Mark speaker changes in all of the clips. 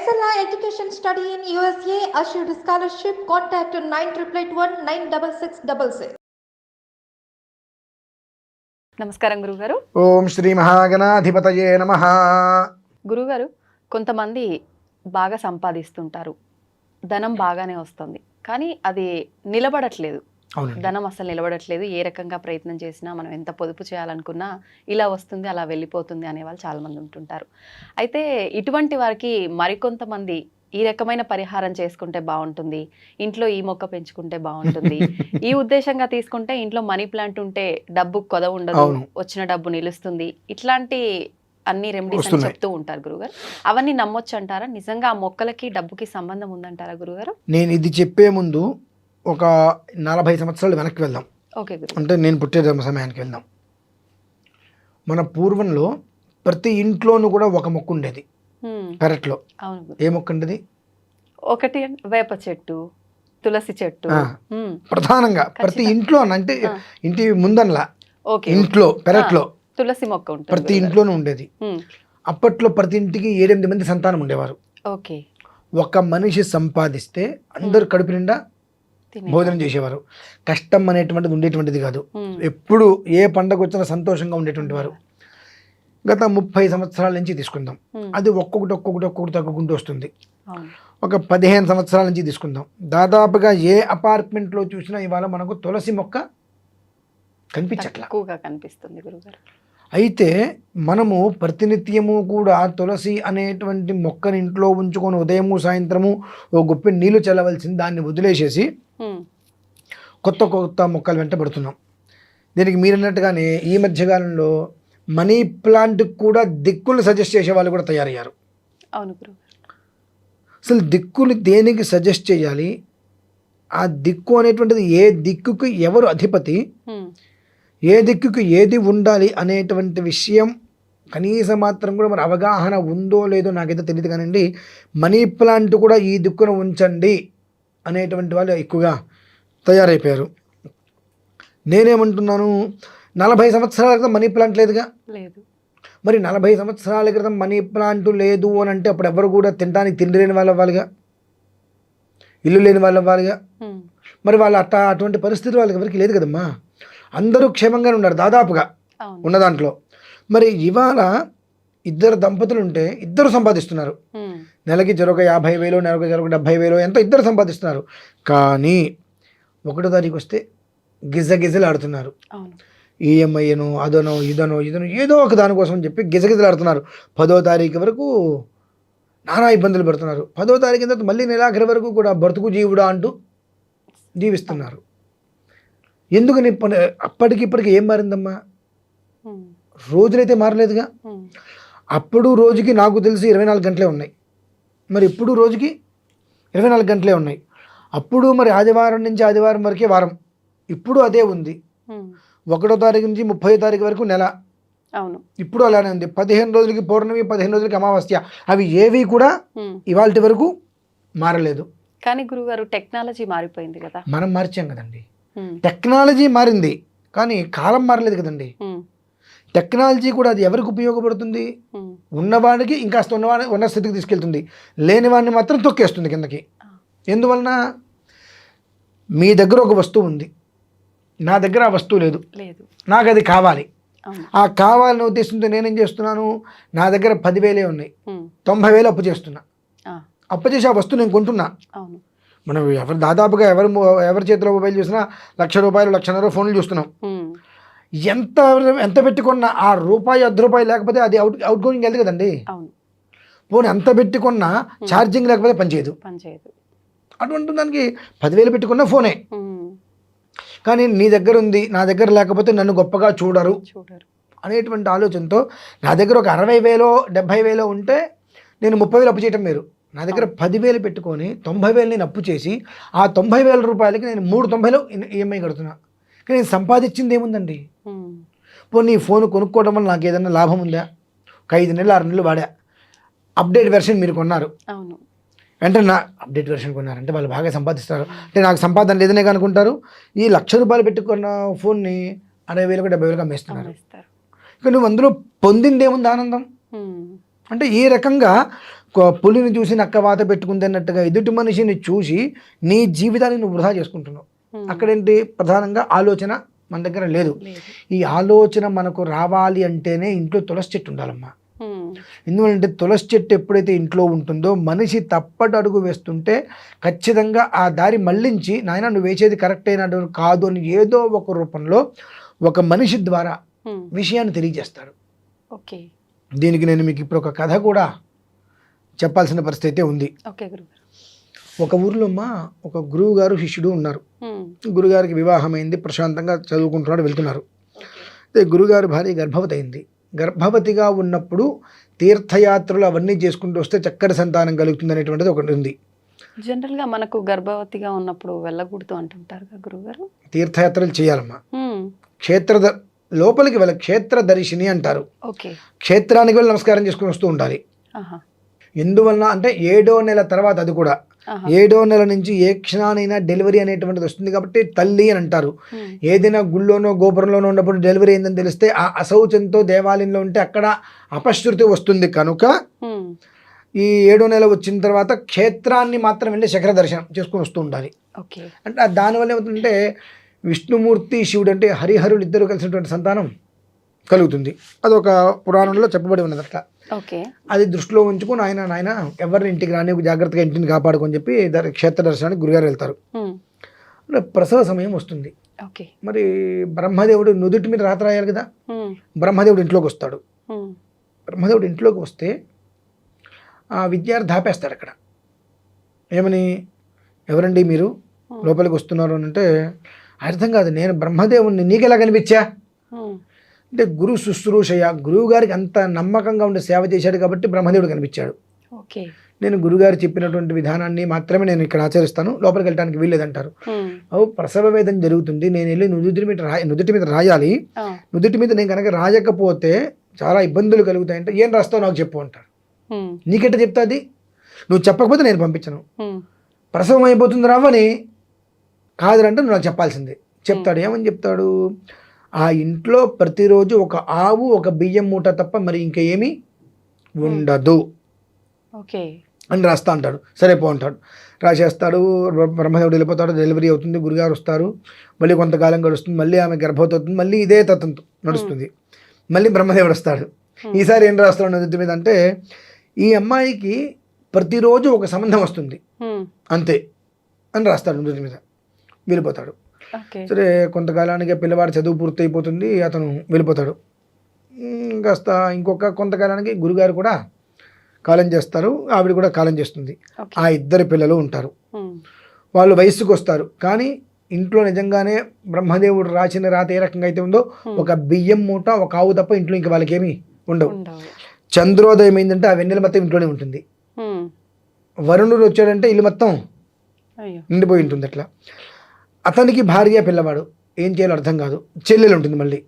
Speaker 1: Excella Education Study in USA assured scholarship. Contact 9881 96666.
Speaker 2: నమస్కారం గురుగారు
Speaker 3: ఓం శ్రీ మహాగణాధిపతయే నమ
Speaker 2: గురుగారు కొంతమంది బాగా సంపాదిస్తుంటారు ధనం బాగానే వస్తుంది కానీ అది నిలబడట్లేదు ధనం అసలు నిలబడట్లేదు. ఏ రకంగా ప్రయత్నం చేసినా మనం ఎంత పొదుపు చేయాలనుకున్నా ఇలా వస్తుంది అలా వెళ్ళిపోతుంది అనే వాళ్ళు చాలా మంది ఉంటుంటారు. అయితే ఇటువంటి వారికి మరికొంతమంది ఈ రకమైన పరిహారం చేసుకుంటే బాగుంటుంది ఇంట్లో ఈ మొక్క పెంచుకుంటే బాగుంటుంది ఈ ఉద్దేశంగా తీసుకుంటే ఇంట్లో మనీ ప్లాంట్ ఉంటే డబ్బు కొద ఉండదు. వచ్చిన డబ్బు నిలుస్తుంది. ఇట్లాంటి అన్ని రెమెడీస్ అని. చెప్తూ ఉంటారు గురుగారు అవన్నీ నమ్మొచ్చు అంటారా నిజంగా ఆ మొక్కలకి డబ్బుకి సంబంధం ఉందంటారా గురుగారు
Speaker 3: నేను ఇది చెప్పే ముందు ఒక నలభై సంవత్సరాలు వెనక్కి వెళ్దాం.
Speaker 2: ఓకే
Speaker 3: అంటే నేను పుట్టే సమయానికి వెళ్దాం. మన పూర్వంలో ప్రతి ఇంట్లోనూ కూడా ఒక మొక్క ఉండేది. పెరట్లో. ఏ మొక్క ఉండేది?
Speaker 2: ఒకటి వేప చెట్టు తులసి చెట్టు.
Speaker 3: ప్రధానంగా ప్రతి. ఇంట్లో అంటే. ఇంటి ముందనలా. ఇంట్లో పెరట్లో.
Speaker 2: తులసి మొక్క ఉంటుంది
Speaker 3: ప్రతి. ఇంట్లోనూ ఉండేది. అప్పట్లో ప్రతి ఇంటికి ఏడెనిమిది మంది సంతానం ఉండేవారు.
Speaker 2: ఓకే.
Speaker 3: ఒక మనిషి సంపాదిస్తే అందరు కడుపు నిండా భోజనం చేసేవారు. కష్టం అనేటువంటిది ఉండేటువంటిది కాదు. ఎప్పుడు ఏ పండగ వచ్చినా సంతోషంగా ఉండేటువంటి వారు. గత ముప్పై సంవత్సరాల నుంచి తీసుకుందాం. అది ఒక్కొక్కటి ఒక్కొక్కటి ఒక్కొక్కటి తగ్గుకుంటూ వస్తుంది. ఒక పదిహేను సంవత్సరాల నుంచి తీసుకుందాం. దాదాపుగా ఏ అపార్ట్మెంట్లో చూసినా ఇవాళ మనకు తులసి మొక్క కనిపించట్ల.
Speaker 2: కనిపిస్తుంది గురుగారు.
Speaker 3: అయితే మనము ప్రతినిత్యము కూడా తులసి అనేటువంటి మొక్కని ఇంట్లో ఉంచుకొని ఉదయము సాయంత్రము ఓ గుప్పి నీళ్ళు చల్లవలసింది దాన్ని వదిలేసేసి. కొత్త కొత్త మొక్కలు వెంటబడుతున్నాం దీనికి మీరన్నట్టుగానే ఈ మధ్యకాలంలో మనీ ప్లాంట్ కూడా దిక్కులు సజెస్ట్ చేసే వాళ్ళు కూడా తయారయ్యారు.
Speaker 2: అవును
Speaker 3: అసలు దిక్కులు దేనికి సజెస్ట్ చేయాలి? ఆ దిక్కు అనేటువంటిది ఏ దిక్కుకు ఎవరు అధిపతి. ఏ దిక్కుకు ఏది ఉండాలి అనేటువంటి విషయం కనీసం మాత్రం కూడా మరి అవగాహన ఉందో లేదో నాకైతే తెలియదు కానివ్వండి మనీ ప్లాంట్ కూడా ఈ దిక్కున ఉంచండి. అనేటువంటి వాళ్ళు ఎక్కువగా తయారైపోయారు. నేనేమంటున్నాను నలభై సంవత్సరాల క్రితం మనీ ప్లాంట్ లేదుగా?
Speaker 2: లేదు.
Speaker 3: మరి నలభై సంవత్సరాల క్రితం మనీ ప్లాంట్ లేదు అని అంటే అప్పుడు ఎవరు కూడా తినడానికి తిండి లేని వాళ్ళు అవ్వాలిగా? ఇల్లు లేని వాళ్ళు అవ్వాలిగా. మరి వాళ్ళు అట్ట అటువంటి పరిస్థితి వాళ్ళకి ఎవరికి లేదు కదమ్మా. అందరూ క్షేమంగానే ఉన్నారు దాదాపుగా ఉన్న దాంట్లో. మరి ఇవాళ ఇద్దరు దంపతులు ఉంటే ఇద్దరు సంపాదిస్తున్నారు. నెలకి జరొక యాభై వేలు నెలకు జరొక డెబ్భై వేలు ఎంతో ఇద్దరు సంపాదిస్తున్నారు. కానీ ఒకటో తారీఖు వస్తే గిజ గిజలు ఆడుతున్నారు. ఈఎంఐను అదనో ఇదనో ఇదనో ఏదో ఒక దానికోసం అని చెప్పి గిజగిజలు ఆడుతున్నారు. పదో తారీఖు వరకు నానా ఇబ్బందులు పెడుతున్నారు. పదో తారీఖు తర్వాత మళ్ళీ నెలాఖరి వరకు కూడా బ్రతుకు జీవుడా అంటూ జీవిస్తున్నారు. ఎందుకని ప- అప్పటికి ఇప్పటికి ఏం మారిందమ్మా. రోజులైతే మారలేదుగా. అప్పుడు రోజుకి నాకు తెలిసి ఇరవై నాలుగు గంటలే ఉన్నాయి. మరి ఇప్పుడు రోజుకి? ఇరవై నాలుగు గంటలే ఉన్నాయి. అప్పుడు మరి ఆదివారం నుంచి ఆదివారం వరకే వారం. ఇప్పుడు అదే ఉంది. ఒకటో తారీఖు నుంచి ముప్పై తారీఖు వరకు నెల.
Speaker 2: అవును.
Speaker 3: ఇప్పుడు అలానే ఉంది. పదిహేను రోజులకి పౌర్ణమి పదిహేను రోజులకి అమావాస్య. అవి ఏవి కూడా. ఇవాళ వరకు మారలేదు.
Speaker 2: కానీ గురుగారు టెక్నాలజీ మారిపోయింది కదా.
Speaker 3: మనం మార్చాం కదండి. టెక్నాలజీ మారింది. కానీ కాలం మారలేదు కదండి. టెక్నాలజీ కూడా అది ఎవరికి ఉపయోగపడుతుంది. ఉన్నవాడికి ఇంకాస్త ఉన్నవాడి ఉన్న స్థితికి తీసుకెళ్తుంది. లేనివాడిని మాత్రం తొక్కేస్తుంది కిందకి. ఎందువలన? మీ దగ్గర ఒక వస్తువు ఉంది. నా దగ్గర ఆ వస్తువు లేదు. నాకు అది కావాలి. ఆ కావాలనే ఉద్దేశంతో నేనేం చేస్తున్నాను? నా దగ్గర పదివేలే ఉన్నాయి. తొంభై వేలు అప్పు చేస్తున్నా. అప్పు చేసి ఆ వస్తువు నేను కొంటున్నా. మనం ఎవరు దాదాపుగా ఎవరు ఎవరి చేతిలో మొబైల్ చూసినా లక్ష రూపాయలు లక్షన్నర ఫోన్లు చూస్తున్నాం. ఎంత ఎంత పెట్టుకున్నా ఆ రూపాయి అర్ధ రూపాయి లేకపోతే అది అవుట్ అవుట్ గోయింగ్ వెళ్తుంది కదండి పోనీ ఎంత పెట్టుకున్నా ఛార్జింగ్ లేకపోతే పనిచేయదు. అటువంటి దానికి పదివేలు పెట్టుకున్న ఫోనే. కానీ నీ దగ్గర ఉంది నా దగ్గర లేకపోతే నన్ను గొప్పగా చూడరు
Speaker 2: చూడరు.
Speaker 3: అనేటువంటి ఆలోచనతో నా దగ్గర ఒక అరవై వేలో డెబ్భై వేలో ఉంటే నేను ముప్పై వేలు అప్పు చేయటం మీరు నా దగ్గర పదివేలు పెట్టుకొని తొంభై వేలు నేను అప్పు చేసి ఆ తొంభై వేల రూపాయలకి నేను మూడు తొంభైలో ఈఎంఐ కడుతున్నా. కానీ నేను సంపాదించింది ఏముందండి. పోనీ ఫోన్ కొనుక్కోవడం వల్ల నాకు ఏదైనా లాభం ఉందా? ఒక ఐదు నెలలు ఆరు నెలలు వాడా. అప్డేట్ వెర్షన్ మీరు కొన్నారు.
Speaker 2: అవును.
Speaker 3: వెంటనే నా అప్డేట్ వెర్షన్ కొన్నారంటే వాళ్ళు బాగా సంపాదిస్తారు. అంటే నాకు సంపాదన లేదనే అనుకుంటారు. ఈ లక్ష రూపాయలు పెట్టుకున్న ఫోన్ని అరవై వేలకు డెబ్బై వేలకు అమ్మేస్తున్నారు. ఇక నువ్వు అందులో పొందింది ఏముంది ఆనందం. అంటే ఈ రకంగా పులిని చూసి నక్క వాత పెట్టుకుంది అన్నట్టుగా ఎదుటి మనిషిని చూసి నీ జీవితాన్ని నువ్వు వృధా చేసుకుంటున్నావు. అక్కడేంటి? ప్రధానంగా ఆలోచన మన దగ్గర లేదు. ఈ ఆలోచన మనకు రావాలి అంటేనే ఇంట్లో తులసి చెట్టు ఉండాలమ్మా.
Speaker 2: ఉమ్.
Speaker 3: ఎందుకంటే తులసి చెట్టు ఎప్పుడైతే ఇంట్లో ఉంటుందో మనిషి తప్పటి అడుగు వేస్తుంటే ఖచ్చితంగా ఆ దారి మళ్ళించి నాయన నువ్వు వేసేది కరెక్ట్ అయినట్టు కాదు అని ఏదో ఒక రూపంలో ఒక మనిషి ద్వారా
Speaker 2: ఉమ్.
Speaker 3: విషయాన్ని తెలియజేస్తాడు.
Speaker 2: ఓకే.
Speaker 3: దీనికి నేను మీకు ఇప్పుడు ఒక కథ కూడా చెప్పాల్సిన పరిస్థితి అయితే ఉంది.
Speaker 2: ఓకే
Speaker 3: ఒక ఊర్లో అమ్మా ఒక గురువు గారు శిష్యుడు ఉన్నారు. గురుగారికి వివాహమైంది ప్రశాంతంగా చదువుకుంటున్నాడు వెళ్తున్నారు. అయితే గురుగారి భార్య గర్భవతి అయింది గర్భవతిగా ఉన్నప్పుడు తీర్థయాత్రలు అవన్నీ చేసుకుంటూ వస్తే చక్కటి సంతానం కలుగుతుంది అనేటువంటిది ఒకటి ఉంది.
Speaker 2: జనరల్గా మనకు గర్భవతిగా ఉన్నప్పుడు వెళ్ళకూడదు అంటుంటారు గురుగారు
Speaker 3: తీర్థయాత్రలు చేయాలమ్మా. క్షేత్ర లోపలికి వెళ్ళ క్షేత్ర దర్శిని అంటారు. క్షేత్రానికి వెళ్ళి నమస్కారం చేసుకుని వస్తూ ఉండాలి. ఎందువలన అంటే ఏడో నెల తర్వాత అది కూడా. ఏడో నెల నుంచి ఏ క్షణానైనా డెలివరీ అనేటువంటిది వస్తుంది కాబట్టి తల్లి అని అంటారు. ఏదైనా గుళ్ళోనో గోపురంలోనో ఉన్నప్పుడు డెలివరీ అయిందని తెలిస్తే ఆ అశౌచంతో దేవాలయంలో ఉంటే అక్కడ అపశృతి వస్తుంది. కనుక. ఈ ఏడో నెల వచ్చిన తర్వాత క్షేత్రాన్ని మాత్రం వెళ్ళి శిఖర దర్శనం చేసుకుని వస్తూ ఉండాలి.
Speaker 2: ఓకే.
Speaker 3: అంటే ఆ దానివల్ల ఏమవుతుందంటే విష్ణుమూర్తి శివుడు అంటే హరిహరులు ఇద్దరు కలిసినటువంటి సంతానం కలుగుతుంది. అదొక పురాణంలో చెప్పబడి ఉన్నది అట్లా
Speaker 2: ఓకే
Speaker 3: అది దృష్టిలో ఉంచుకొని ఆయన నాయన ఎవరిని ఇంటికి రాని జాగ్రత్తగా ఇంటిని కాపాడుకొని చెప్పి క్షేత్ర దర్శనానికి గురుగారు వెళ్తారు. ప్రసవ సమయం వస్తుంది.
Speaker 2: ఓకే.
Speaker 3: మరి బ్రహ్మదేవుడు నుదుటి మీద రాత రాయాలి కదా. బ్రహ్మదేవుడు ఇంట్లోకి వస్తాడు. బ్రహ్మదేవుడు ఇంట్లోకి వస్తే ఆ విద్యార్థి ఆపేస్తాడు అక్కడ. ఏమని? ఎవరండి మీరు? లోపలికి వస్తున్నారు అని అంటే అర్థం కాదు నేను బ్రహ్మదేవుణ్ణి నీకెలా కనిపించా. అంటే గురు శుశ్రూషయ గురువు గారికి అంత నమ్మకంగా ఉండి సేవ చేశాడు కాబట్టి బ్రహ్మదేవుడు కనిపించాడు.
Speaker 2: ఓకే.
Speaker 3: నేను గురుగారు చెప్పినటువంటి విధానాన్ని మాత్రమే నేను ఇక్కడ ఆచరిస్తాను లోపలికి వెళ్ళడానికి వీల్లేదంటారు. అవు ప్రసవ వేదన జరుగుతుంది నేను వెళ్ళి నుదుటి మీద రాయ నుదుటి మీద రాయాలి. నుదుటి మీద నేను కనుక రాయకపోతే చాలా ఇబ్బందులు కలుగుతాయంటే ఏం రాస్తావు నాకు చెప్పు అంటారు. నీకెట్ట చెప్తాది నువ్వు చెప్పకపోతే నేను పంపించను. ప్రసవం అయిపోతుంది రావని కాదురంటే నువ్వు నాకు చెప్పాల్సిందే. చెప్తాడు ఏమని చెప్తాడు? ఆ ఇంట్లో ప్రతిరోజు ఒక ఆవు ఒక బియ్యం మూట తప్ప మరి ఇంకా ఏమీ ఉండదు.
Speaker 2: ఓకే.
Speaker 3: అని రాస్తా అంటాడు. సరే పో అంటాడు. రాసేస్తాడు బ్ర- బ్రహ్మదేవుడు వెళ్ళిపోతాడు డెలివరీ అవుతుంది గురుగారు వస్తారు. మళ్ళీ కొంతకాలం గడుస్తుంది మళ్ళీ ఆమె గర్భవతి అవుతుంది మళ్ళీ ఇదే తత్వం నడుస్తుంది. మళ్ళీ బ్రహ్మదేవుడు వస్తాడు. ఈసారి ఏం రాస్తాడు నుదుటి మీద అంటే ఈ అమ్మాయికి ప్రతిరోజు ఒక సంబంధం వస్తుంది. అంతే. అని రాస్తాడు నుదుటి మీద. వెళ్ళిపోతాడు. సరే కొంతకాలానికి పిల్లవాడు చదువు పూర్తి అయిపోతుంది అతను వెళ్ళిపోతాడు. కాస్త ఇంకొక కొంతకాలానికి గురుగారు కూడా కాలం చేస్తారు ఆవిడ కూడా కాలం చేస్తుంది. ఆ ఇద్దరు పిల్లలు ఉంటారు. వాళ్ళు వయసుకు వస్తారు కానీ ఇంట్లో నిజంగానే బ్రహ్మదేవుడు రాసిన రాత ఏ రకంగా అయితే ఉందో ఒక బియ్యం మూట ఒక ఆవు తప్ప ఇంట్లో ఇంకా వాళ్ళకి ఏమీ ఉండవు. చంద్రోదయం ఏంటంటే ఆ వెన్నెల మొత్తం ఇంట్లోనే ఉంటుంది. వరుణుడు వచ్చాడంటే ఇల్లు మొత్తం నిండిపోయి ఉంటుంది అట్లా. అతనికి భార్య పిల్లవాడు. ఏం చేయాలో అర్థం కాదు. చెల్లెలు ఉంటుంది మళ్ళీ.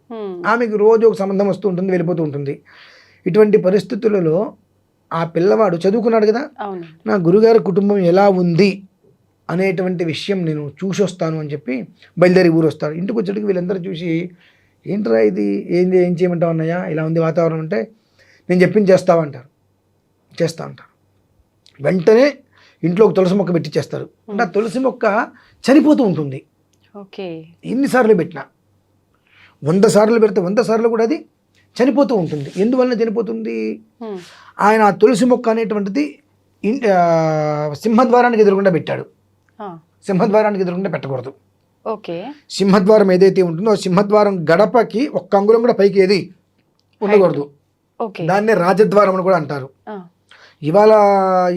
Speaker 3: ఆమెకు రోజు ఒక సంబంధం వస్తూ ఉంటుంది వెళ్ళిపోతూ ఉంటుంది. ఇటువంటి పరిస్థితులలో ఆ పిల్లవాడు చదువుకున్నాడు కదా? నా గురుగారి కుటుంబం ఎలా ఉంది అనేటువంటి విషయం నేను చూసి వస్తాను అని చెప్పి బయలుదేరి ఊరు వస్తాడు ఇంటికి వచ్చేటికి వీళ్ళందరూ చూసి ఏంట్రా ఇది? ఏంది? ఏం చేయమంటావు అన్నయ్య? ఇలా ఉంది వాతావరణం అంటే నేను చెప్పింది చేస్తావా అంటారు చేస్తా అంటారు. వెంటనే ఇంట్లో ఒక తులసి మొక్క పెట్టించేస్తారు అంటే ఆ తులసి మొక్క చనిపోతూ ఉంటుంది.
Speaker 2: ఓకే.
Speaker 3: ఎన్నిసార్లు పెట్టినా. వంద సార్లు పెడితే వంద సార్లు కూడా అది చనిపోతూ ఉంటుంది. ఎందువలన చనిపోతుంది. ఆయన తులసి మొక్క అనేటువంటిది సింహద్వారానికి ఎదురుగుండా పెట్టాడు. సింహద్వారానికి ఎదురుగుండా పెట్టకూడదు.
Speaker 2: ఓకే.
Speaker 3: సింహద్వారం ఏదైతే ఉంటుందో సింహద్వారం గడపకి ఒక్క అంగుళం కూడా పైకి ఏది ఉండకూడదు. దాన్నే రాజద్వారం అని కూడా అంటారు. ఇవాళ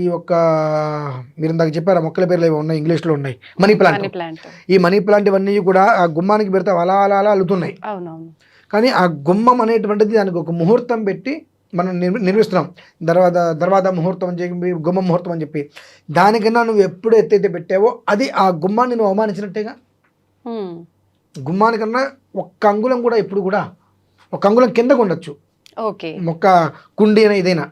Speaker 3: ఈ యొక్క మీరు ఇందాక చెప్పారు ఆ మొక్కల పేర్లు ఏవో ఉన్నాయి ఇంగ్లీష్లో ఉన్నాయి. Money plant. ఈ మనీ ప్లాంట్ ఇవన్నీ కూడా ఆ గుమ్మానికి పెడితే అలా అలా అలా అల్లుతున్నాయి. కానీ ఆ గుమ్మం అనేటువంటిది దానికి ఒక ముహూర్తం పెట్టి మనం నిర్మి నిర్మిస్తున్నాం. దర్వాద దర్వాద ముహూర్తం అని చెప్పి గుమ్మ ముహూర్తం అని చెప్పి. దానికన్నా నువ్వు ఎప్పుడు ఎత్తైతే పెట్టావో అది ఆ గుమ్మాన్ని నువ్వు అవమానించినట్టేగా. గుమ్మానికన్నా ఒక్క అంగుళం కూడా ఎప్పుడు కూడా ఒక అంగుళం కిందకు ఉండొచ్చు.
Speaker 2: ఓకే.
Speaker 3: మొక్క కుండి అయినా ఇదైనా.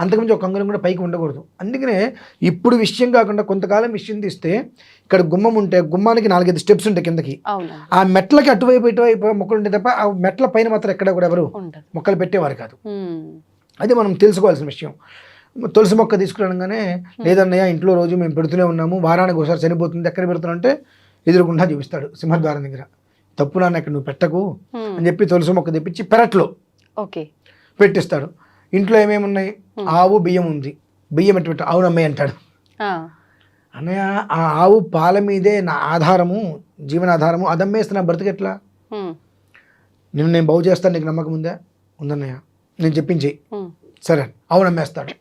Speaker 3: అంతకుమించి ఒక అంగుళం కూడా పైకి ఉండకూడదు. అందుకనే ఇప్పుడు విషయం కాకుండా కొంతకాలం విషయం తీస్తే ఇక్కడ గుమ్మం ఉంటే గుమ్మానికి నాలుగైదు స్టెప్స్ ఉంటాయి కిందకి. ఆ మెట్లకి అటువైపు ఇటువైపు మొక్కలు ఉంటాయి తప్ప ఆ మెట్ల పైన మాత్రం ఎక్కడ కూడా ఎవరు మొక్కలు పెట్టేవారు కాదు. అది మనం తెలుసుకోవాల్సిన విషయం. తులసి మొక్క తీసుకురాగానే లేదన్నయ్య ఇంట్లో రోజు మేము పెడుతూనే ఉన్నాము. వారానికి ఒకసారి చనిపోతుంది. ఎక్కడ పెడుతున్నా అంటే ఎదురుకుండా చూపిస్తాడు సింహద్వారం దగ్గర. తప్పు నాన్న ఇక్కడ నువ్వు పెట్టకు. అని చెప్పి తులసి మొక్క తెప్పించి పెరట్లో
Speaker 2: ఓకే.
Speaker 3: పెట్టిస్తాడు. ఇంట్లో ఏమేమి ఉన్నాయి? ఆవు బియ్యం ఉంది. బియ్యం ఎట్టు పెట్టు అవును అమ్మాయి అంటాడు అన్నయ్య ఆ ఆవు పాల మీదే నా ఆధారము జీవనాధారము. అది అమ్మేస్తే నా బ్రతికెట్లా. నిన్ను నేను బాగు చేస్తాను నీకు నమ్మకం ఉందా? ఉందన్నయ్య. నేను చెప్పించి. సరే అవును అమ్మేస్తాడు.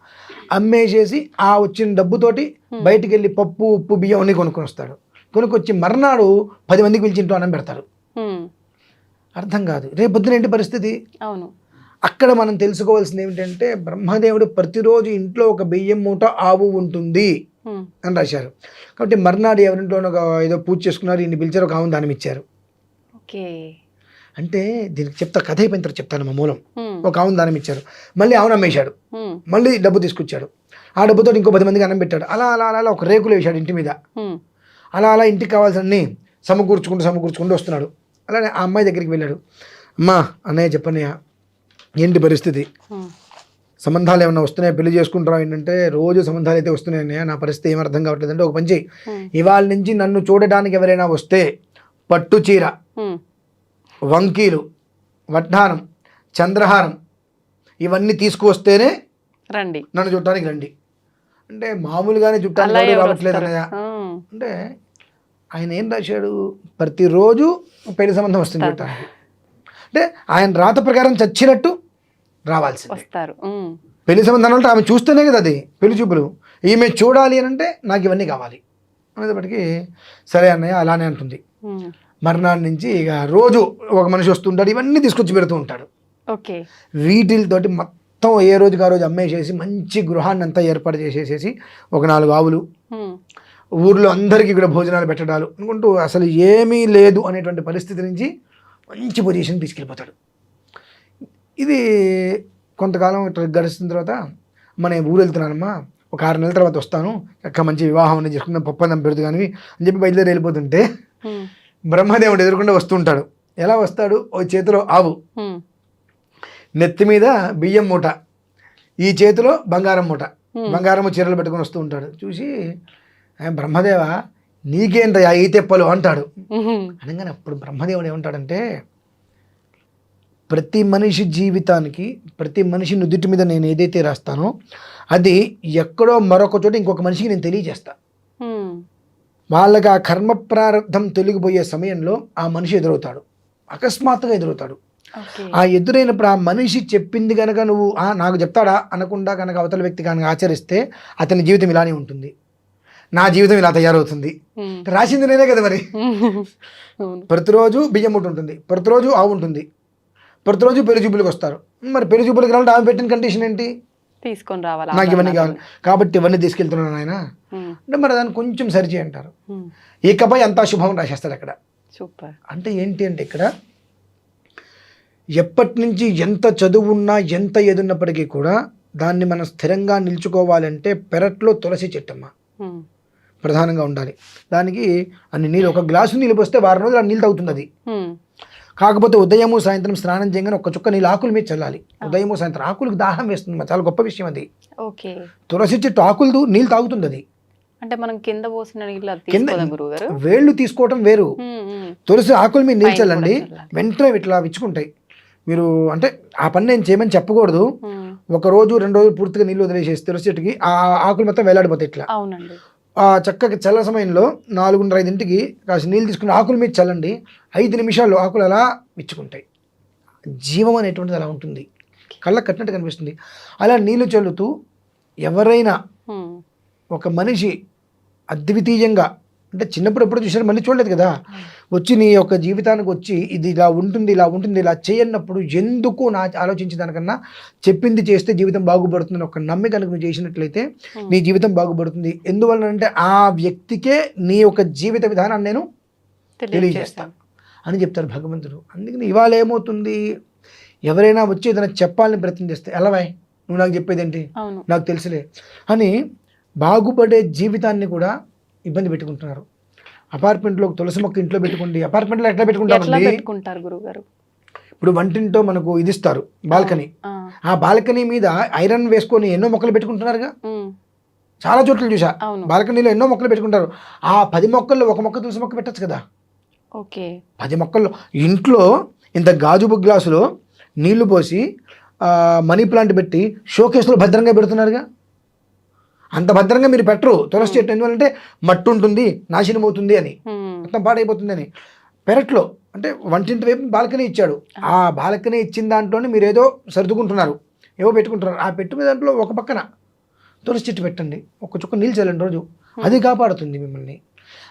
Speaker 3: అమ్మేసేసి ఆ వచ్చిన డబ్బుతోటి బయటికి వెళ్ళి పప్పు ఉప్పు బియ్యం అన్ని కొనుక్కొని వస్తాడు కొనుక్కొచ్చి మర్నాడు పది మందికి పిలిచి ఇంట్లో అన్నం పెడతాడు. అర్థం కాదు. రేపు పొద్దున ఏంటి పరిస్థితి?
Speaker 2: అవును.
Speaker 3: అక్కడ మనం తెలుసుకోవాల్సింది ఏమిటంటే బ్రహ్మదేవుడు ప్రతిరోజు ఇంట్లో ఒక బియ్యం మూట ఆవు ఉంటుంది. అని రాశారు. కాబట్టి మర్నాడు ఎవరింట్లోనో ఏదో పూజ చేసుకున్నారు ఈయన పిలిచారు ఒక ఆవును దానం ఇచ్చారు.
Speaker 2: ఓకే.
Speaker 3: అంటే దీనికి చెప్తా కథ అయిపోయిన తర్వాత చెప్తాను మా మూలం. ఒక ఆవును దానం ఇచ్చారు. మళ్ళీ ఆవును అమ్మేశాడు. మళ్ళీ డబ్బు తీసుకొచ్చాడు. ఆ డబ్బుతో ఇంకో పది మందికి అన్నం పెట్టాడు. అలా అలా అలా అలా ఒక రేకులు వేశాడు ఇంటి మీద. అలా అలా ఇంటికి కావాల్సినన్ని సమకూర్చుకుంటూ సమకూర్చుకుంటూ వస్తున్నాడు. అలానే ఆ అమ్మాయి దగ్గరికి వెళ్ళాడు. అమ్మా అన్నయ్య చెప్పన్నయ్య ఏంటి పరిస్థితి. సంబంధాలు ఏమైనా వస్తున్నాయి? పెళ్ళి చేసుకుంటారా ఏంటంటే రోజు సంబంధాలు అయితే వస్తున్నాయి నా పరిస్థితి ఏం అర్థం కావట్లేదు. అంటే ఒక
Speaker 2: హ్మ్.
Speaker 3: ఇవాళ నుంచి నన్ను చూడడానికి ఎవరైనా వస్తే పట్టు చీర. వంకీలు వడ్డానం చంద్రహారం ఇవన్నీ తీసుకువస్తేనే
Speaker 2: రండి.
Speaker 3: నన్ను చూడటానికి రండి. అంటే మామూలుగానే చుట్టానికి రావట్లేదు? అన్నయ్య. అంటే ఆయన ఏం రాశాడు? ప్రతిరోజు పెళ్ళి సంబంధం వస్తుంది అంటే ఆయన రాత ప్రకారం చచ్చినట్టు రావాల్సింది.
Speaker 2: వస్తారు.
Speaker 3: పెళ్ళి సంబంధం అంటే ఆమె చూస్తేనే కదా అది పెళ్ళి చూపులు. ఈమె చూడాలి అని అంటే నాకు ఇవన్నీ కావాలి. అనేటప్పటికీ సరే అన్నయ్య అలానే అంటుంది. మర్నాడు నుంచి ఇక రోజు ఒక మనిషి వస్తుంటాడు ఇవన్నీ తీసుకొచ్చి పెడుతూ ఉంటాడు.
Speaker 2: ఓకే.
Speaker 3: వీటితోటి మొత్తం ఏ రోజుకి ఆ రోజు అమ్మేసేసి మంచి గృహాన్ని అంతా ఏర్పాటు చేసేసేసి ఒక నాలుగు ఆవులు. ఊర్లో అందరికీ కూడా భోజనాలు పెట్టడాలు. అనుకుంటూ అసలు ఏమీ లేదు అనేటువంటి పరిస్థితి నుంచి మంచి పొజిషన్ తీసుకెళ్ళిపోతాడు. ఇది కొంతకాలం ఇట్లా గడిచిన తర్వాత మన ఊరు వెళ్తున్నానమ్మా. ఒక ఆరు నెలల తర్వాత వస్తాను. అక్క మంచి వివాహం అనేది చేసుకుందాం పప్పందం పెడుతు కానీ అని చెప్పి బయలుదేరి వెళ్ళిపోతుంటే
Speaker 2: హ్మ్.
Speaker 3: బ్రహ్మదేవుడు ఎదురుకుండా వస్తుంటాడు ఎలా వస్తాడు? ఓ చేతిలో ఆవు. నెత్తి మీద బియ్యం మూట. ఈ చేతిలో బంగారం మూట. బంగారము చీరలు పెట్టుకొని వస్తూ ఉంటాడు. చూసి "ఏ బ్రహ్మదేవ నీకేంటయ్యా ఈ తెప్పలు? అంటాడు. అనగానే అప్పుడు బ్రహ్మదేవుడు ఏమంటాడంటే ప్రతి మనిషి జీవితానికి ప్రతి మనిషి నుదుటి మీద నేను ఏదైతే రాస్తానో అది ఎక్కడో మరొక చోట ఇంకొక మనిషికి నేను తెలియజేస్తా. వాళ్ళకి ఆ కర్మ ప్రారంధం తొలగిపోయే సమయంలో ఆ మనిషి ఎదురవుతాడు. అకస్మాత్తుగా ఎదురవుతాడు. ఆ ఎదురైనప్పుడు ఆ మనిషి చెప్పింది కనుక నువ్వు "ఆ, నాకు చెప్తాడా? అనకుండా కనుక అవతల వ్యక్తి కనుక ఆచరిస్తే అతని జీవితం ఇలానే ఉంటుంది. నా జీవితం ఇలా తయారవుతుంది. రాసింది నేనే కదా మరి. ప్రతిరోజు బియ్యం ఒకటి ఉంటుంది. ప్రతిరోజు ఆవు ఉంటుంది. ప్రతిరోజు పెళ్ళి చూపులకు వస్తారు. మరి పెళ్ళి చూపులకు రావాలంటే ఆమె పెట్టిన కండిషన్ ఏంటి?
Speaker 2: తీసుకొని రావాలి
Speaker 3: నాకు ఇవన్నీ కావాలి. కాబట్టి ఇవన్నీ తీసుకెళ్తున్నాను ఆయన. అంటే మరి దాన్ని కొంచెం సరిచేయి అంటారు. ఇకపై అంతా శుభం రాసేస్తాడు అక్కడ.
Speaker 2: సూపర్.
Speaker 3: అంటే ఏంటి అంటే ఇక్కడ ఎప్పటి నుంచి ఎంత చదువు ఉన్నా ఎంత ఎదున్నప్పటికీ కూడా దాన్ని మనం స్థిరంగా నిల్చుకోవాలంటే పెరట్లో తులసి చెట్టమ్మ. ప్రధానంగా ఉండాలి. దానికి అన్ని నీళ్ళు ఒక గ్లాసు నీళ్ళు పోస్తే వారం రోజులు ఆ నీళ్ళు తాగుతుంది అది. కాకపోతే ఉదయము సాయంత్రం స్నానం చేయగానే ఒక చుక్క నీళ్ళు ఆకుల మీద చల్లాలి. ఉదయము సాయంత్రం ఆకులకు దాహం వేస్తుంది. చాలా గొప్ప విషయం అది.
Speaker 2: ఓకే.
Speaker 3: తులసి చెట్టు ఆకులు నీళ్ళు తాగుతుంది అది.
Speaker 2: అంటే మనం కింద పోసిన నీళ్ళు
Speaker 3: వేళ్ళు తీసుకోవటం వేరు. తులసి ఆకుల మీద నీళ్ళు చల్లండి. వెంటనే ఇట్లా విచ్చుకుంటాయి. మీరు అంటే ఆ పని నేను చేయమని చెప్పకూడదు. ఒక రోజు రెండు రోజులు పూర్తిగా నీళ్ళు వదిలేసేసి తులసి చెట్టుకి ఆ ఆకులు మొత్తం వేలాడిపోతాయి ఇట్లా.
Speaker 2: అవునండి.
Speaker 3: చక్కగా చల్ల సమయంలో నాలుగున్నర ఐదింటికి కాస్త నీళ్ళు తీసుకుని ఆకుల మీద చల్లండి. ఐదు నిమిషాల్లో ఆకులు అలా విచ్చుకుంటాయి. జీవం అనేటువంటిది అలా ఉంటుంది. కళ్ళకు కట్టినట్టు కనిపిస్తుంది. అలా నీళ్ళు చల్లుతూ ఎవరైనా. ఒక మనిషి అద్వితీయంగా అంటే చిన్నప్పుడు ఎప్పుడు చూసారు మళ్ళీ చూడలేదు కదా. వచ్చి నీ యొక్క జీవితానికి వచ్చి ఇది ఇలా ఉంటుంది ఇలా ఉంటుంది ఇలా చేయన్నప్పుడు ఎందుకు నా ఆలోచించే దానికన్నా చెప్పింది చేస్తే జీవితం బాగుపడుతుంది ఒక నమ్మి కనుక నువ్వు చేసినట్లయితే. నీ జీవితం బాగుపడుతుంది. ఎందువలన అంటే ఆ వ్యక్తికే నీ యొక్క జీవిత విధానాన్ని నేను తెలియజేస్తాను అని చెప్తారు భగవంతుడు. అందుకని ఇవాళ ఏమవుతుంది? ఎవరైనా వచ్చి ఏదైనా చెప్పాలని ప్రయత్నం చేస్తే ఎలావై నువ్వు నాకు చెప్పేది ఏంటి నాకు తెలుసులే. అని బాగుపడే జీవితాన్ని కూడా ఇబ్బంది పెట్టుకుంటున్నారు. అపార్ట్మెంట్లో తులసి మొక్క ఇంట్లో పెట్టుకోండి. అపార్ట్మెంట్లో ఎట్లా
Speaker 2: పెట్టుకుంటారు గురువు గారు
Speaker 3: ఇప్పుడు వంటింటో మనకు ఇది ఇస్తారు బాల్కనీ.
Speaker 2: ఆ,
Speaker 3: బాల్కనీ మీద ఐరన్ వేసుకొని ఎన్నో మొక్కలు పెట్టుకుంటున్నారుగా? చాలా చోట్ల చూసా బాల్కనీలో ఎన్నో మొక్కలు పెట్టుకుంటారు. ఆ పది మొక్కల్లో ఒక మొక్క తులసి మొక్క పెట్టచ్చు కదా?
Speaker 2: ఓకే.
Speaker 3: పది మొక్కల్లో. ఇంట్లో ఇంత గాజుబు గ్లాసులో నీళ్ళు పోసి మనీ ప్లాంట్ పెట్టి షోకేస్లో భద్రంగా పెడుతున్నారుగా? అంత భద్రంగా మీరు పెట్టరు. తులసి చెట్టు ఎందువల్లంటే మట్టు ఉంటుంది నాశనం అవుతుంది అని. మొత్తం పాడైపోతుంది అని. పెరట్లో అంటే వంటింటి వైపు బాల్కనీ ఇచ్చాడు. ఆ. బాల్కనీ ఇచ్చిన దాంట్లోనే మీరు ఏదో సర్దుకుంటున్నారు. ఏవో పెట్టుకుంటున్నారు. ఆ పెట్టుకునే దాంట్లో ఒక పక్కన తులసి చెట్టు పెట్టండి. ఒక చుక్క నీళ్ళు చల్లండి రోజు. అది కాపాడుతుంది మిమ్మల్ని.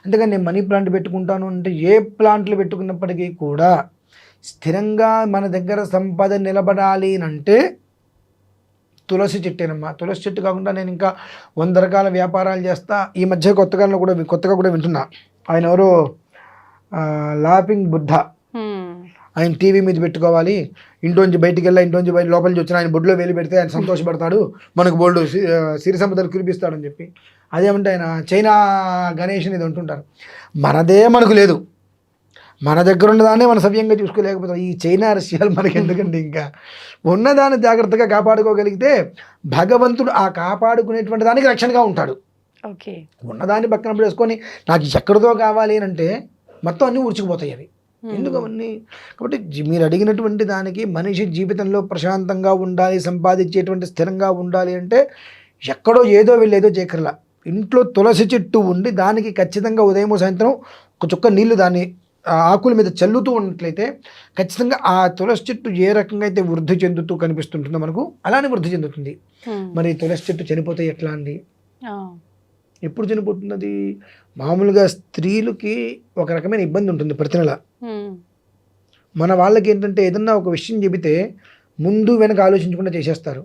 Speaker 3: అందుకని నేను మనీ ప్లాంట్ పెట్టుకుంటాను అంటే ఏ ప్లాంట్లు పెట్టుకున్నప్పటికీ కూడా స్థిరంగా మన దగ్గర సంపద నిలబడాలి అని అంటే తులసి చెట్టేనమ్మా. తులసి చెట్టు కాకుండా నేను ఇంకా వంద రకాల వ్యాపారాలు చేస్తా. ఈ మధ్య కొత్తగా కూడా కొత్తగా కూడా వింటున్నా. ఆయన ఎవరో ఆ, లాఫింగ్ బుద్ధ. ఆయన టీవీ మీద పెట్టుకోవాలి. ఇంట్లోంచి బయటికి వెళ్ళా ఇంట్లోంచి బయట లోపలికి వచ్చిన ఆయన బొడ్లో వేలు పెడితే ఆయన సంతోషపడతాడు. మనకు బోల్డ్ సిరి సంపదలు కురిపిస్తాడని చెప్పి. అదేమంటే ఆయన చైనా గణేష్ అనేది ఉంటుంటారు. మనదే మనకు లేదు. మన దగ్గర ఉన్నదాన్ని మనం సవ్యంగా చూసుకోలేకపోతాం ఈ చైనా రష్యాలు మనకి ఎందుకండి ఇంకా? ఉన్నదాన్ని జాగ్రత్తగా కాపాడుకోగలిగితే భగవంతుడు ఆ కాపాడుకునేటువంటి దానికి రక్షణగా ఉంటాడు.
Speaker 2: ఓకే.
Speaker 3: ఉన్నదాన్ని పక్కన పడేసుకొని నాకు ఎక్కడిదో కావాలి అని అంటే మొత్తం అన్నీ ఉడిచిపోతాయి అవి. ఎందుకు అవన్నీ? కాబట్టి మీరు అడిగినటువంటి దానికి మనిషి జీవితంలో ప్రశాంతంగా ఉండాలి సంపాదించేటువంటి స్థిరంగా ఉండాలి అంటే ఎక్కడో ఏదో వెళ్ళి ఏదో చేయకర్లా ఇంట్లో తులసి చెట్టు ఉండి దానికి ఖచ్చితంగా ఉదయం సాయంత్రం ఒక చుక్క నీళ్ళు దాన్ని ఆకుల మీద చల్లుతూ ఉన్నట్లయితే ఖచ్చితంగా ఆ తులసి చెట్టు ఏ రకంగా అయితే వృద్ధి చెందుతూ కనిపిస్తుంటుందో మనకు అలానే వృద్ధి చెందుతుంది. మరి తులసి చెట్టు చనిపోతే ఎట్లా అండి? ఎప్పుడు చనిపోతున్నది మామూలుగా స్త్రీలకి ఒక రకమైన ఇబ్బంది ఉంటుంది ప్రతి నెల. మన వాళ్ళకి ఏంటంటే ఏదన్నా ఒక విషయం చెబితే ముందు వెనక ఆలోచించకుండా చేసేస్తారు.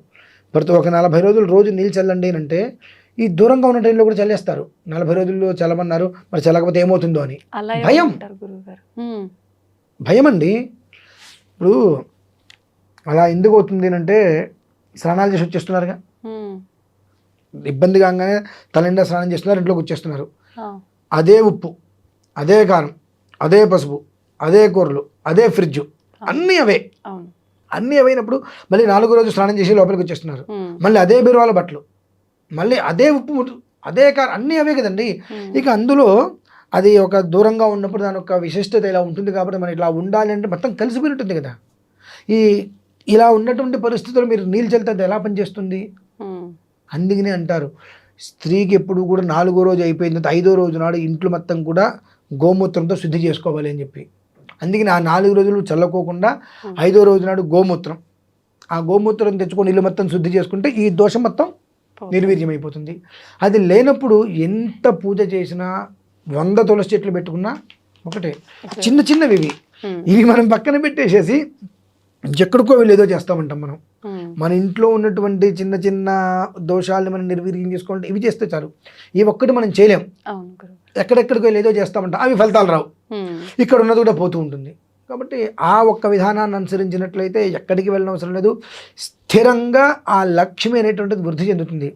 Speaker 3: ప్రతి ఒక నలభై రోజులు రోజు నీళ్ళు చల్లండి అని అంటే ఈ దూరంగా ఉన్న టైంలో కూడా చల్లేస్తారు. నలభై రోజుల్లో చల్లమన్నారు మరి చల్లకపోతే ఏమవుతుందో అని. భయం. భయం అండి ఇప్పుడు అలా ఎందుకు అవుతుంది అంటే స్నానాలు చేసి వచ్చేస్తున్నారుగా. ఇబ్బంది కాగానే తల స్నానం చేస్తున్నారు ఇంట్లోకి వచ్చేస్తున్నారు. అదే ఉప్పు అదే కారం అదే పసుపు అదే కూరలు అదే ఫ్రిడ్జ్. అన్నీ అవే. అన్నీ అవైనప్పుడు మళ్ళీ నాలుగో రోజు స్నానం చేసి లోపలికి వచ్చేస్తున్నారు. మళ్ళీ అదే బీరువాల బట్టలు. మళ్ళీ అదే ఉప్పు అదే కారం అన్నీ అవే కదండి. ఇక అందులో అది ఒక దూరంగా ఉన్నప్పుడు దాని యొక్క విశిష్టత ఇలా ఉంటుంది కాబట్టి మనం ఇట్లా ఉండాలి అంటే మొత్తం కలిసిపోయినట్టుంది కదా. ఈ ఇలా ఉన్నటువంటి పరిస్థితుల్లో మీరు నీళ్ళు చల్లితే అది ఎలా పనిచేస్తుంది? అందుకనే అంటారు. స్త్రీకి ఎప్పుడు కూడా నాలుగో రోజు అయిపోయిన తర్వాత ఐదో రోజు నాడు ఇంట్లో మొత్తం కూడా గోమూత్రంతో శుద్ధి చేసుకోవాలి అని చెప్పి. అందుకని ఆ నాలుగు రోజులు చల్లకోకుండా ఐదో రోజు నాడు గోమూత్రం. ఆ గోమూత్రం తెచ్చుకొని ఇల్లు మొత్తం శుద్ధి చేసుకుంటే ఈ దోషం మొత్తం
Speaker 2: పోతుంది.
Speaker 3: నిర్వీర్యం అయిపోతుంది అది లేనప్పుడు ఎంత పూజ చేసినా వంద తులసి చెట్లు పెట్టుకున్నా ఒకటే. చిన్న చిన్నవి ఇవి. ఇవి మనం పక్కన పెట్టేసేసి ఎక్కడికో వెళ్ళి ఏదో చేస్తామంటాం మనం. మన ఇంట్లో ఉన్నటువంటి చిన్న చిన్న దోషాలను మనం నిర్వీర్యం చేసుకోవాలంటే ఇవి చేస్తే చాలు. ఇవి ఒక్కటి మనం చేయలేం. ఎక్కడెక్కడికి వెళ్ళి ఏదో చేస్తామంటాం. అవి ఫలితాలు రావు. ఇక్కడ ఉన్నది కూడా పోతూ ఉంటుంది. కాబట్టి ఆ ఒక్క విధానాన్ని అనుసరించినట్లయితే ఎక్కడికి వెళ్ళిన అవసరం లేదు. స్థిరంగా ఆ లక్ష్మి అనేటువంటిది వృద్ధి చెందుతుంది.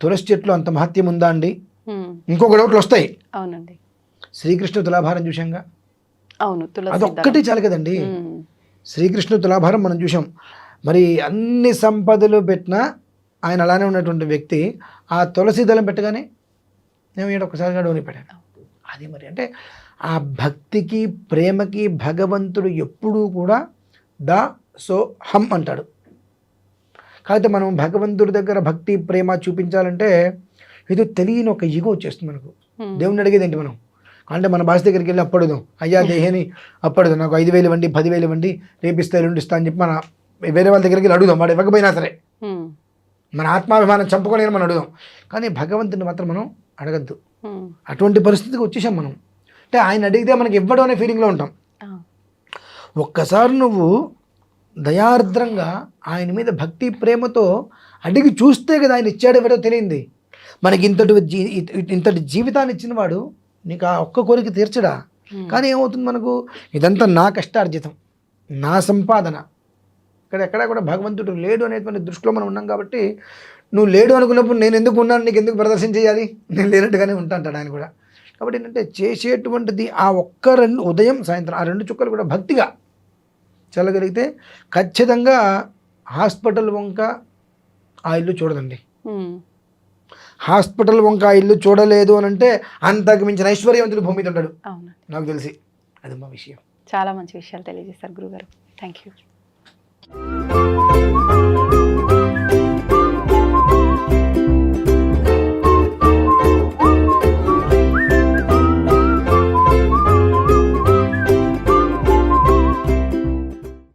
Speaker 3: తులసి చెట్లు అంత మహత్యం ఉందా అండి? ఇంకొక డౌట్లు వస్తాయి.
Speaker 2: అవునండి.
Speaker 3: శ్రీకృష్ణ తులాభారం చూశాంగా?
Speaker 2: అవును
Speaker 3: అదొక్కటి చాలు కదండి. శ్రీకృష్ణ తులాభారం మనం చూసాం మరి అన్ని సంపదలు పెట్టినా ఆయన అలానే ఉన్నటువంటి వ్యక్తి ఆ తులసి దళం పెట్టగానే నేను ఈడ ఒక్కసారిగా డోని పెట్టాను అది మరి అంటే ఆ భక్తికి ప్రేమకి భగవంతుడు ఎప్పుడూ కూడా ద సో హం అంటాడు. కాకపోతే మనం భగవంతుడి దగ్గర భక్తి ప్రేమ చూపించాలంటే ఏదో తెలియని ఒక ఈగో వచ్చేస్తుంది మనకు. దేవుని అడిగేది ఏంటి మనం? అంటే మన భాష దగ్గరికి వెళ్ళి అప్పడుదాం అయ్యా దేహని అప్పడుదాం నాకు ఐదు వేలు ఇవ్వండి పదివేలు ఇవ్వండి రేపిస్తా ఎల్లుండి ఇస్తా అని చెప్పి మన వేరే వాళ్ళ దగ్గరికి వెళ్ళి అడుగుదాం. వాడు ఇవ్వకపోయినా సరే. మన ఆత్మాభిమానం చంపుకొని మనం అడుగుదాం. కానీ భగవంతుని మాత్రం మనం అడగద్దు. అటువంటి పరిస్థితికి వచ్చేసాం మనం. అంటే ఆయన అడిగితే మనకి ఇవ్వడం అనే ఫీలింగ్లో ఉంటాం. ఒక్కసారి నువ్వు దయార్ద్రంగా ఆయన మీద భక్తి ప్రేమతో అడిగి చూస్తే కదా ఆయన ఇచ్చాడు ఎవడో తెలియంది. మనకి ఇంతటి జీ ఇంతటి జీవితాన్ని ఇచ్చిన వాడు నీకు ఆ ఒక్క కోరిక తీర్చడా? కానీ ఏమవుతుంది మనకు? ఇదంతా నా కష్టార్జితం నా సంపాదన. ఇక్కడ ఎక్కడా కూడా భగవంతుడు లేడు అనేటువంటి దృష్టిలో మనం ఉన్నాం కాబట్టి నువ్వు లేడు అనుకున్నప్పుడు నేను ఎందుకు ఉన్నాను? నీకు ఎందుకు ప్రదర్శన చేయాలి? నేను లేనట్టుగానే ఉంటా అంటాడు ఆయన కూడా. కాబట్టి ఏంటంటే చేసేటువంటిది ఆ ఒక్క రెండు ఉదయం సాయంత్రం ఆ రెండు చుక్కలు కూడా భక్తిగా చల్లగలిగితే ఖచ్చితంగా హాస్పిటల్ వంక ఆ ఇల్లు చూడదండి. హాస్పిటల్ వంక ఆ ఇల్లు చూడలేదు అని అంటే అంతకు మించిన ఐశ్వర్యవంతుడు భూమి మీద ఉంటాడు. నాకు తెలిసి అది మా విషయం.
Speaker 2: చాలా మంచి విషయాలు తెలియజేశారు గురుగారు. Thank you